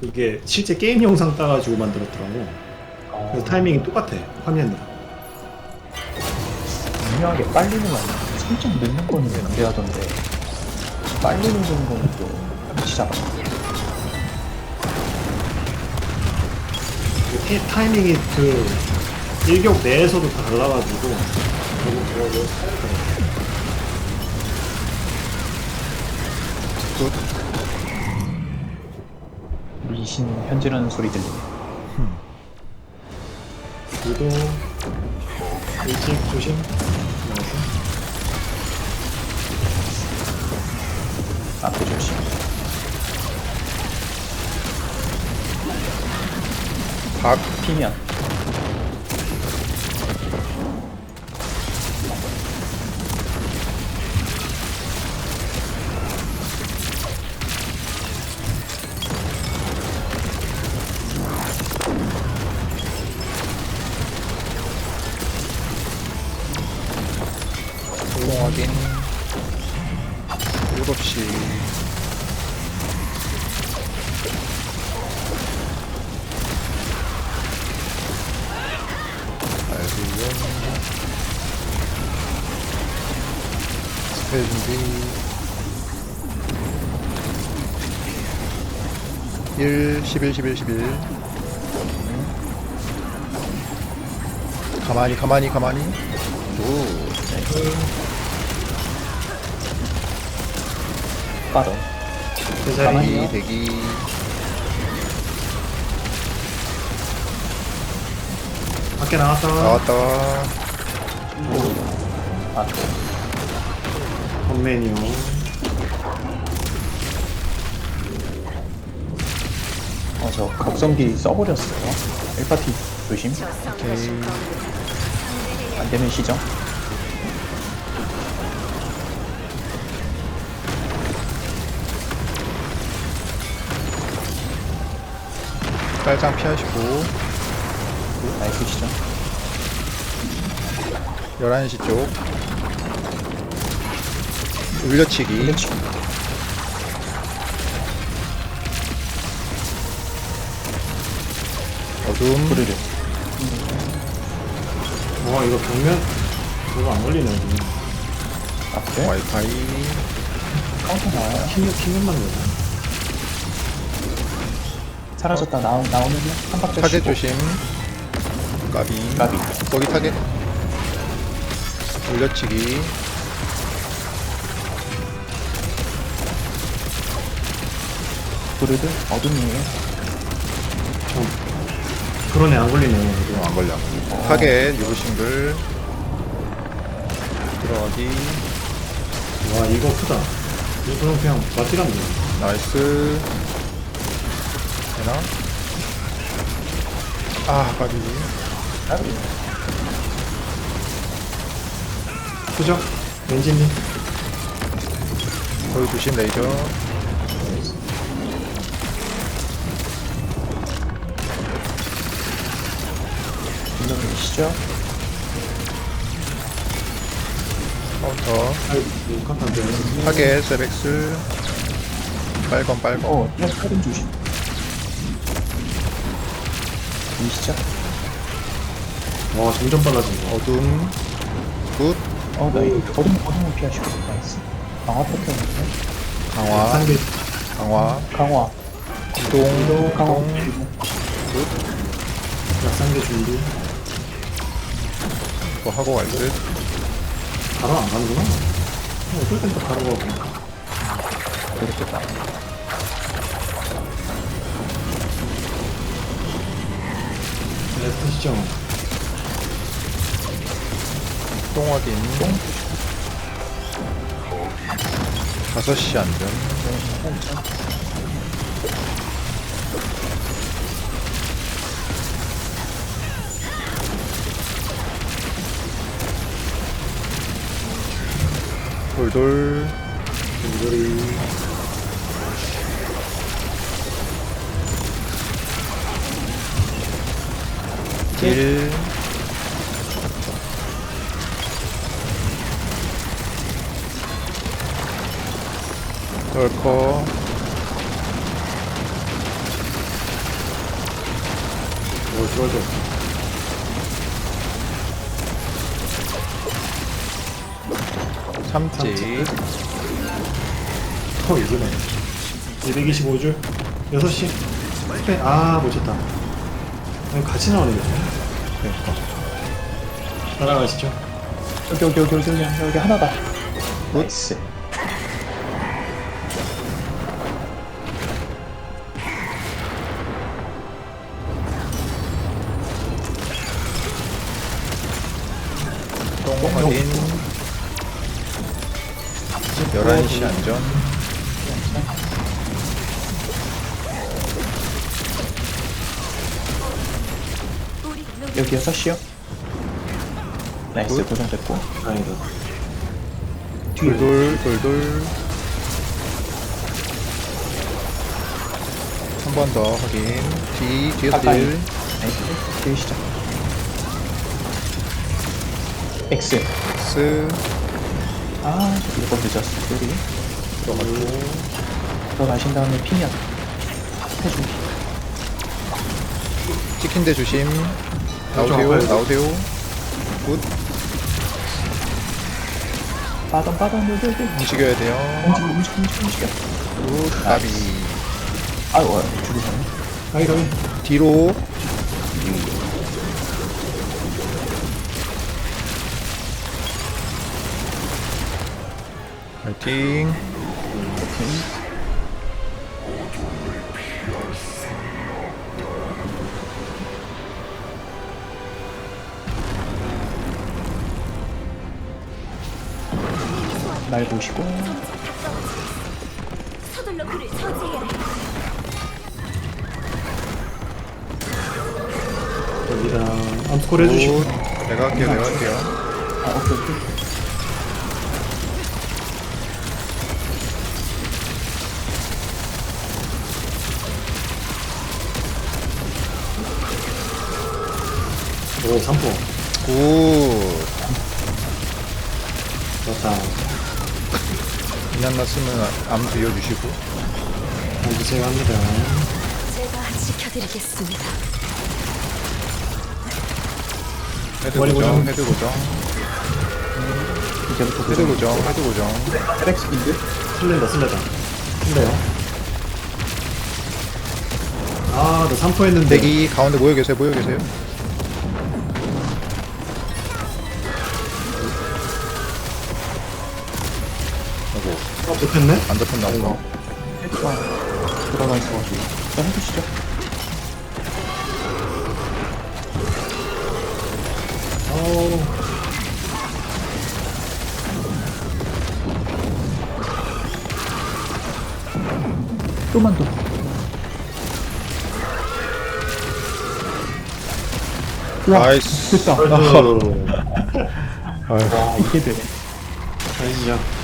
그게 실제 게임 영상 따가지고 만들었더라고. 어, 그래서 타이밍이 똑같아 화면이랑. 중요하게 빨리는 거 아니야. 살짝 늦는 거는 연대하던데 빨리는 정도는 또 미치잖아. 그 티- 타이밍이 그 일격 내에서도 다 달라가지고 너무 그거를 미신 현질하는 소리 들리네. 유도 일찍 조심. 앞에 조심. 박 피면 스펠 준비 1, 11, 11, 11 가만히 가만히 가만히. 오 빠져. 그 자리. 가만히요. 대기 대기. 밖에 나왔다. 나왔다. 아, 건메뉴. 어, 저 각성기 써버렸어요. 1파티 조심. 오케이 안 되면 시정. 빨장 피하시고 나이스 시정. 11시 쪽 올려치기 그렇지. 어둠 부르르. 와 이거 벽면 그거 안 걸리네. 앞에 와이파이 카운터 나와요. 키면 키면만 되네. 사라졌다 나오, 나오면 한 박자 타겟 쉬고. 조심 까비 까비. 거기 타겟 올려치기 부르르 어둠이에요. 그러네 안 걸리네. 이거 이거. 안 걸려 타겟 유부싱글 들어가기 와 이거 크다. 이거는 그냥 돼. 나이스 되나? 아 까비. 그죠? 엔진님. 거기 조심 레이저 분명 계시죠? 카운터 아이고 세렉스 빨건 빨건 어, 그냥 카든 조심. 보이시죠? 와 점점 빨라진다. 어둠 굿 어, 나 이거 어둠, 어둠을 피하시고. 나이스. 강화 패턴인데? 강화 상계 강화 강화. 이동 강화. 이동 약상계 준비. 뭐 하고 갈 듯 바로 안 가는구나. 어, 어떨 땐또 바로 가고. 그렇겠다. 레스트 시정. 똥 확인 똥 5시 안전 돌돌 이거리. 일 덜커 들어줘. 삼지. 어, 이기네. 225줄. 6시. 스페, 아, 못 쳤다. 아니, 같이 나오네, 이거. 그러니까. 따라가시죠. 여기 여기 여기 여기 여기, 여기 하나다 나이스 똥 확인. 11시 안전. 여기 6시요 나이스 굿. 고정됐고 다행이다. 뒤에 돌돌, 돌돌. 한 번 더 확인. 뒤, 뒤에서 가까이. 딜. 나이스 뒤에 시작 X X. 아 이거 늦었어 소리 들어가고. 들어가신 다음에 피면 해주기 찍힌데 조심. 왼쪽 나오세요. 나오세요. 굿. 빠던 빠던 여기 움직여야 돼요. 움직여 움직여 움직여 움직여 굿. 까비. 아이고 어, 죽으셨네 가위, 가위. 뒤로. 파이팅. 날 보시고 서둘러 그를 처치해야 해. 여기랑 암스콜 해주시고. 굿. 내가 할게요, 내가 할게요. 아 오케이 오케이 오, 3포. 굿. 좋았다. 그냥 났으면 암 비워주시고. 암스 제가 합니다. 제가 지켜드리겠습니다. 헤드 머리 고정, 고정. 헤드 고정. 이제부터 헤드 고정, 헤드 고정. 트랙 스피드 슬레다, 슬레다. 슬레요. 아, 나 3포 했는데. 대기 가운데 모여 계세요, 모여 계세요. 아이고, 어, 못했네? 안 잡혔나 보다. 헤드가 들어가 있어가지고 일단 해주시죠 어우. 좀만 더 우와 나이스. 됐다 아이고. 와 이게 되네 다행이야.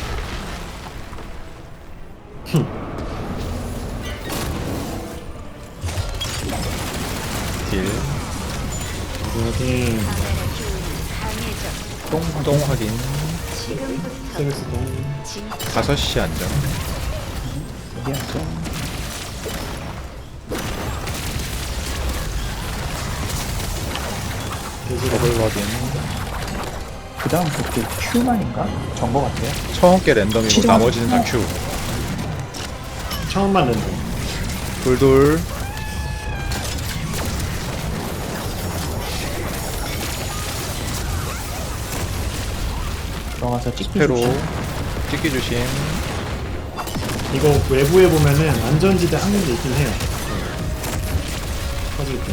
딜. 여기, 똥, 똥 확인. 지금부터 세믹스 동. 진 5시 안전. 여기 앉아 더블 확인. 그 다음 그때 Q만인가? 전거 같아요 처음 게 랜덤이고. 나머지는 다 Q. 처음 만는데. 돌돌. 들어가서 찍기 회로. 조심. 찍기 조심. 이거 외부에 보면은 안전지대 한 군데 있긴 해요. 터질 때.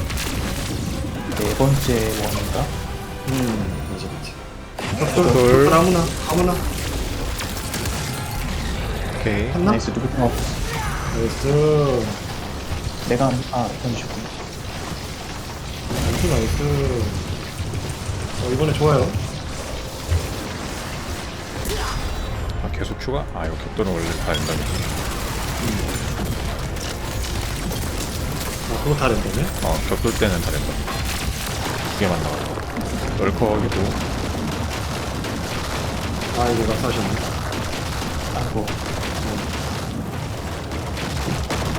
네 번째 원인가? 음, 맞아, 맞아. 돌돌. 아무나, 아무나. 오케이. 했나? 나이스 누구나 없어 나이스. 내가 한- 아 던지고 나이스, 나이스. 어, 이번에 좋아요. 아, 계속 추가? 아, 이거 격도는 원래 다 랜덤이지. 어, 그거 다 랜덤이야? 어, 격돌 때는 다 랜덤. 두 개만 나와요. 널커하기도. 아, 이거 낙사하셨네. 아이고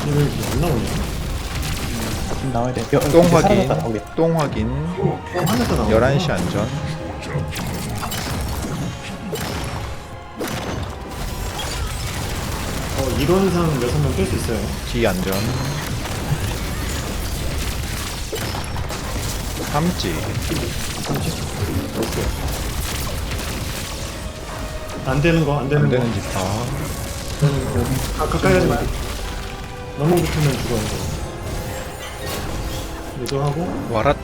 이거 안 나오네. 지금 나와야 돼. 여, 똥 확인 사라졌다 나오겠다. 똥 확인. 어, 하늘도 나오네 11시 안전. 어, 이론상 여섯 명뺄수 있어요? D 안전. 삼지. 30 오케이 안 되는 거 안 되는 안 거. 되는 집파 아, 가까이 하지 마 너무 붙으면 죽어요. 이거 하고. 와랏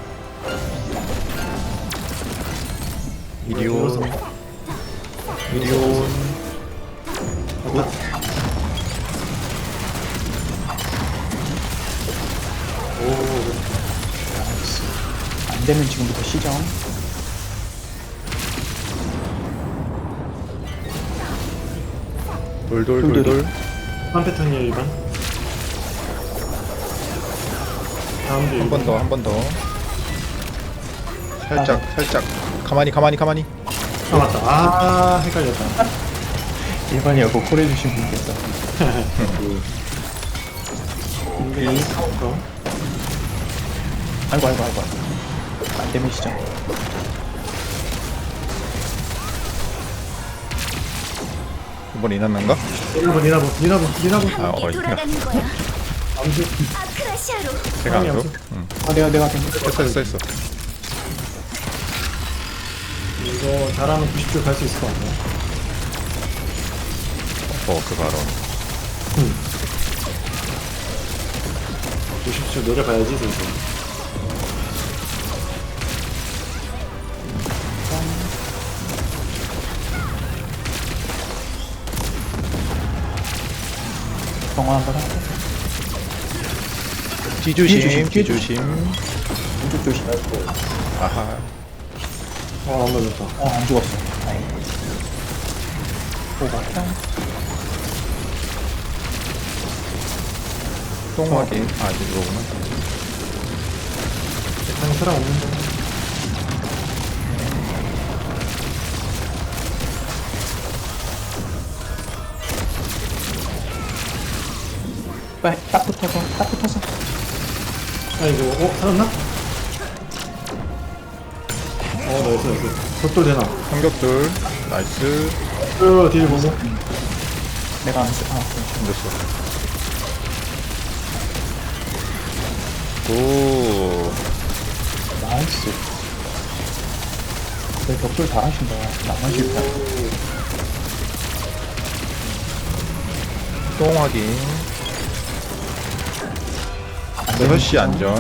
이리온. 이리온. 왔다. 안 되면 지금부터 시정. 돌돌돌돌. 한 패턴이에요 일반 한 번 더 한 번 더. 살짝 살짝. 가만히 가만히 가만히. 아 맞다. 아 헷갈렸다. 일반이라고 콜 해주신 분께서. 이 카운터 아이고, 아이고, 아이고. 안 되면 시정. 이번 이난난가? 니나보 니나보 니나보 니나보 아 어이 돌아가는 거야. 암수 아크라시아로. 제가 안. 줘? 응 아, 내가, 내가 된 됐어 됐어 됐어 이거 잘하면 90줄 갈 수 있을 것 같네요 어 그거 알아 90줄 노려봐야지 슬슬 경화 한번 할게. 뒤조심 뒤조심, 뒤조심 왼쪽 조심. 아하 어안 걸렸다 어, 안 죽었어. 다행이다. 오바탕. 똥 확인 아 이제 이거구나 세상에 사람 없는데 빨리 딱 붙어서, 딱 붙어서. 아이고 어? 살았나? 어 나이스 나이스 격돌 되나? 삼격돌 나이스 어 뒤에 보고 내가 안 쓰, 아, 그렇지. 됐어 오 나이스. 내 격돌 다 하신다. 나만 실패. 똥 확인 6시 안전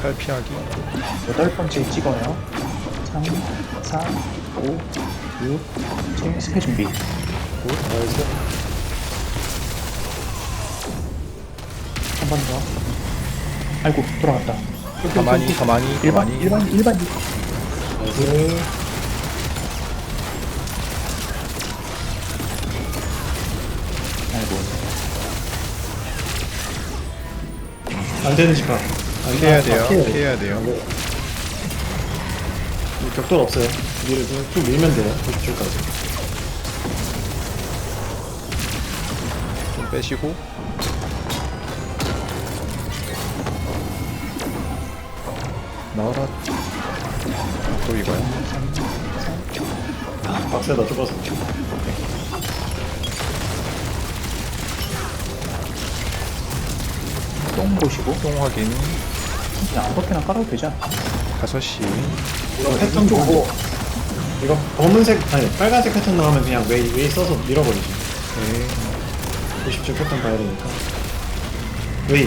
칼 피하기 여덟 번째 찍어요. 3, 4, 5, 6, 7, 스페 준비. 나이스 한 번 더. 아이고, 돌아갔다. 가만히 가만히 일반, 가만히 일반, 일반. 나이스 아이고. 안 되는 집합. 안 피해야 아, 돼요. 피해야 돼. 피해야 돼요. 이 격돌 없어요. 위를 좀- 쭉 밀면 돼요. 90줄까지. 좀 빼시고. 나와라 또 이거야 박스에다 좁아서. 똥 보시고. 똥 확인. 그냥 아무렇게나 깔아도 되지 않나? 5시 이거 패턴 보고. 이거 검은색 아니 빨간색 패턴 나오면 그냥 웨이 웨이 써서 밀어버리죠 오케이 90줄 패턴 봐야 되니까. 웨이.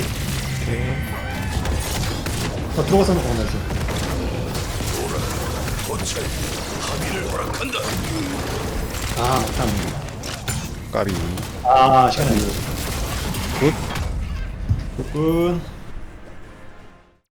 오케이. 어 들어가서 어 나이스 아 맞다. 까비. 아 시간 안굿굿